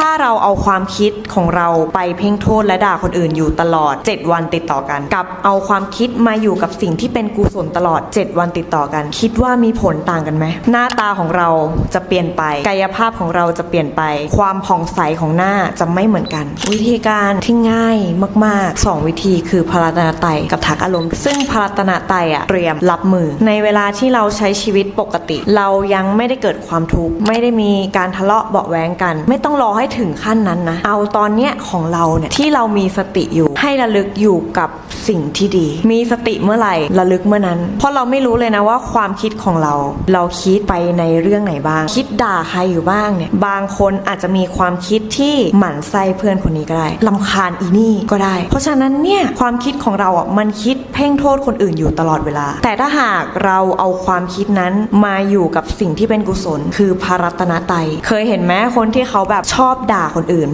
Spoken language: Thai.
ถ้าเราเอาความคิดของเราไปเพ่งโทษและด่าคนอื่นอยู่ตลอด 7 วันติดต่อกัน กับเอาความคิดมาอยู่กับสิ่งที่เป็นกุศลตลอด 7 วันติดต่อกัน คิดว่ามีผลต่างกันไหมหน้าตาของเราจะเปลี่ยนไป กายภาพของเราจะเปลี่ยนไป ความผ่องใสของหน้าจะไม่เหมือนกัน วิธีการที่ง่ายมาก ๆ 2 วิธีคือพาราตนาไตกับทักอารมณ์ ซึ่งพาราตนาไตอะเตรียมรับมือ ในเวลาที่เราใช้ชีวิตปกติ เรายังไม่ได้เกิดความทุกข์ไม่ได้มีการทะเลาะเบาแวงกัน ไม่ต้องรอให้ถึงขั้นนั้นนะ เอาตอนเนี้ยของเราเนี่ยที่เรามีสติอยู่ ให้ระลึกอยู่กับ สิ่งที่ดี มีสติเมื่อไหร่ระลึกเมื่อนั้น เพราะเราไม่รู้เลยนะว่าความคิดของเรา เราคิดไปในเรื่องไหนบ้าง คิดด่าใครอยู่บ้างเนี่ย บางคนอาจจะมีความคิดที่หมั่นไส้เพื่อนคนนี้ก็ได้ลำคาญอีนี่ก็ได้ เพราะฉะนั้นเนี่ยความคิดของเราอะมันคิดเพ่งโทษคนอื่นอยู่ตลอดเวลา แต่ถ้าหากเราเอาความคิดนั้นมาอยู่กับสิ่งที่เป็นกุศล คือพารัตนไตยเคยเห็นไหมคนที่เขาแบบชอบด่าคนอื่น